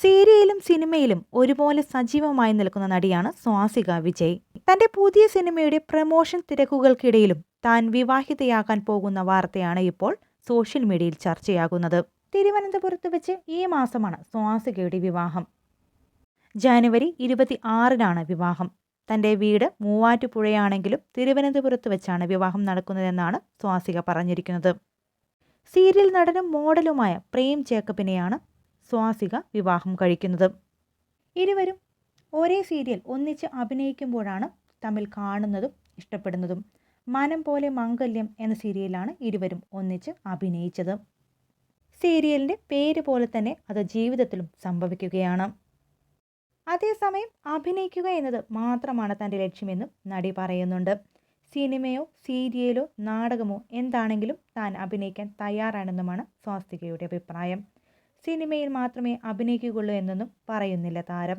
സീരിയലും സിനിമയിലും ഒരുപോലെ സജീവമായി നിൽക്കുന്ന നടിയാണ് സ്വാസിക വിജയ്. തന്റെ പുതിയ സിനിമയുടെ പ്രമോഷൻ തിരക്കുകൾക്കിടയിലും താൻ വിവാഹിതയാകാൻ പോകുന്ന വാർത്തയാണ് ഇപ്പോൾ സോഷ്യൽ മീഡിയയിൽ ചർച്ചയാകുന്നത്. തിരുവനന്തപുരത്ത് വെച്ച് ഈ മാസമാണ് സ്വാസികയുടെ വിവാഹം. ജനുവരി ഇരുപത്തി ആറിനാണ് വിവാഹം. തന്റെ വീട് മൂവാറ്റുപുഴയാണെങ്കിലും തിരുവനന്തപുരത്ത് വെച്ചാണ് വിവാഹം നടക്കുന്നതെന്നാണ് സ്വാസിക പറഞ്ഞിരിക്കുന്നത്. സീരിയൽ നടനും മോഡലുമായ പ്രേം ജേക്കബിനെയാണ് സ്വാസിക വിവാഹം കഴിക്കുന്നത്. ഇരുവരും ഒരേ സീരിയൽ ഒന്നിച്ച് അഭിനയിക്കുമ്പോഴാണ് തമ്മിൽ കാണുന്നതും ഇഷ്ടപ്പെടുന്നതും. മനം പോലെ മംഗല്യം എന്ന സീരിയലാണ് ഇരുവരും ഒന്നിച്ച് അഭിനയിച്ചത്. സീരിയലിന്റെ പേര് പോലെ തന്നെ അത് ജീവിതത്തിലും സംഭവിക്കുകയാണ്. അതേസമയം അഭിനയിക്കുക എന്നത് മാത്രമാണ് തന്റെ ലക്ഷ്യമെന്നും നടി പറയുന്നുണ്ട്. സിനിമയോ സീരിയലോ നാടകമോ എന്താണെങ്കിലും താൻ അഭിനയിക്കാൻ തയ്യാറാണെന്നുമാണ് സ്വാസ്തികയുടെ അഭിപ്രായം. സിനിമയിൽ മാത്രമേ അഭിനയിക്കുകയുള്ളൂ എന്നൊന്നും പറയുന്നില്ല താരം.